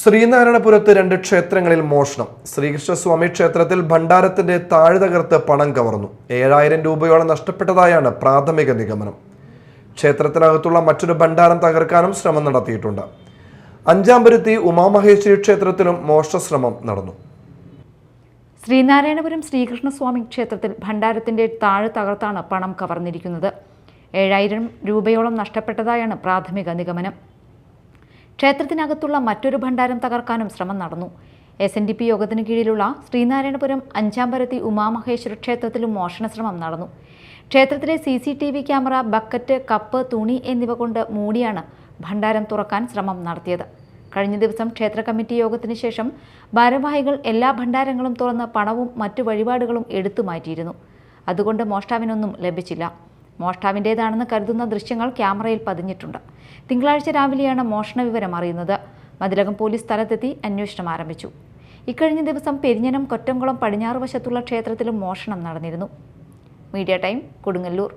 ശ്രീനാരായണപുരത്ത് രണ്ട് ക്ഷേത്രങ്ങളിൽ മോഷണം. ശ്രീകൃഷ്ണസ്വാമി ക്ഷേത്രത്തിൽ ഭണ്ഡാരത്തിന്റെ താഴ് തകർത്ത് പണം കവർന്നു. ഏഴായിരം രൂപയോളം നഷ്ടപ്പെട്ടതായാണ് പ്രാഥമിക നിഗമനം. ക്ഷേത്രത്തിനകത്തുള്ള മറ്റൊരു ഭണ്ഡാരം തകർക്കാനും ശ്രമം നടത്തിയിട്ടുണ്ട്. അഞ്ചാമ്പരുത്തി ഉമാമഹേശ്വരി ക്ഷേത്രത്തിലും മോഷണശ്രമം നടന്നു. ശ്രീനാരായണപുരം ശ്രീകൃഷ്ണസ്വാമി ക്ഷേത്രത്തിൽ ഭണ്ഡാരത്തിന്റെ താഴ് തകർത്താണ് പണം കവർന്നിരിക്കുന്നത്. ഏഴായിരം രൂപയോളം നഷ്ടപ്പെട്ടതായാണ് പ്രാഥമിക നിഗമനം. ക്ഷേത്രത്തിനകത്തുള്ള മറ്റൊരു ഭണ്ഡാരം തകർക്കാനും ശ്രമം നടന്നു. എസ് എൻ ഡി പി യോഗത്തിന് കീഴിലുള്ള ശ്രീനാരായണപുരം അഞ്ചാമ്പരത്തി ഉമാമഹേശ്വര ക്ഷേത്രത്തിലും മോഷണശ്രമം നടന്നു. ക്ഷേത്രത്തിലെ C C T V camera bucket cup തുണി എന്നിവ കൊണ്ട് മൂടിയാണ് ഭണ്ഡാരം തുറക്കാൻ ശ്രമം നടത്തിയത്. കഴിഞ്ഞ ദിവസം ക്ഷേത്ര കമ്മിറ്റി യോഗത്തിന് ശേഷം ഭാരവാഹികൾ എല്ലാ ഭണ്ഡാരങ്ങളും തുറന്ന് പണവും മറ്റു വഴിപാടുകളും എടുത്തു മാറ്റിയിരുന്നു. അതുകൊണ്ട് മോഷ്ടാവിനൊന്നും ലഭിച്ചില്ല. മോഷ്ടാവിന്റേതാണെന്ന് കരുതുന്ന ദൃശ്യങ്ങൾ ക്യാമറയിൽ പതിഞ്ഞിട്ടുണ്ട്. തിങ്കളാഴ്ച രാവിലെയാണ് മോഷണ വിവരം അറിയുന്നത്. മതിലകം പോലീസ് സ്ഥലത്തെത്തി അന്വേഷണം ആരംഭിച്ചു. ഇക്കഴിഞ്ഞ ദിവസം പെരിഞ്ഞനം കൊറ്റംകുളം പടിഞ്ഞാറ് വശത്തുള്ള ക്ഷേത്രത്തിലും മോഷണം നടന്നിരുന്നു. Media time Kodungallur.